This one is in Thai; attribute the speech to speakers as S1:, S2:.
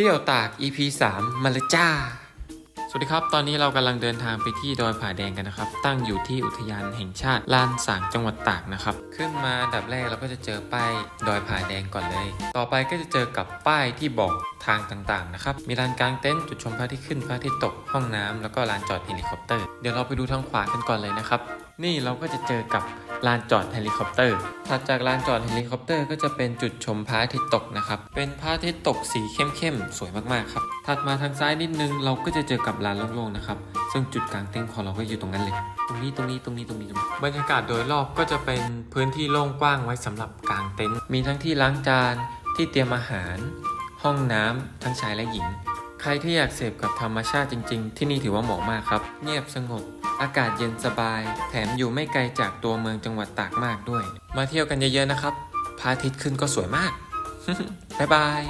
S1: ที่ยวตาก EP 3 มาเลยจ้า สวัสดีครับ ตอนนี้เรากำลังเดินทางไปที่ดอยผาแดงกันนะครับ ตั้งอยู่ที่อุทยานแห่งชาติลานสางจังหวัดตากนะครับ ขึ้นมาดับแรกเราก็จะเจอป้ายดอยผาแดงก่อนเลย ต่อไปก็จะเจอกับป้ายที่บอกทางต่างๆนะครับ มีลานกลางเต็นท์จุดชมพระอาทิตย์ขึ้นพระอาทิตย์ตกห้องน้ำแล้วก็ลานจอดเฮลิคอปเตอร์ เดี๋ยวเราไปดูทางขวากันก่อนเลยนะครับ นี่เราก็จะเจอกับ ลานจอดเฮลิคอปเตอร์ ถัดจากลานจอดเฮลิคอปเตอร์ก็จะเป็นจุดชมพระอาทิตย์ตกนะครับ เป็นพระอาทิตย์ตกสีเข้มๆ สวยมากๆครับ ถัดมาทางซ้ายนิดนึงเราก็จะเจอกับลานโล่งๆนะครับ ซึ่งจุดกลางเต็นท์ของเราก็อยู่ตรงนั้นเลย ตรงนี้ตรงนี้ตรงนี้ตรงนี้ตรงนี้บรรยากาศโดยรอบก็จะเป็นพื้นที่โล่งกว้างไว้สำหรับกางเต็นท์ มีทั้งที่ล้างจาน ที่เตรียมอาหาร ห้องน้ำทั้งชายและหญิง ใครที่อยากเสพกับธรรมชาติจริง ๆ ที่นี่ถือว่าเหมาะมากครับ เงียบสงบ อากาศเย็นสบาย แถมอยู่ไม่ไกลจากตัวเมืองจังหวัดตากมากด้วย มาเที่ยวกันเยอะๆนะครับพระอาทิตย์ขึ้นก็สวยมากบ๊ายบาย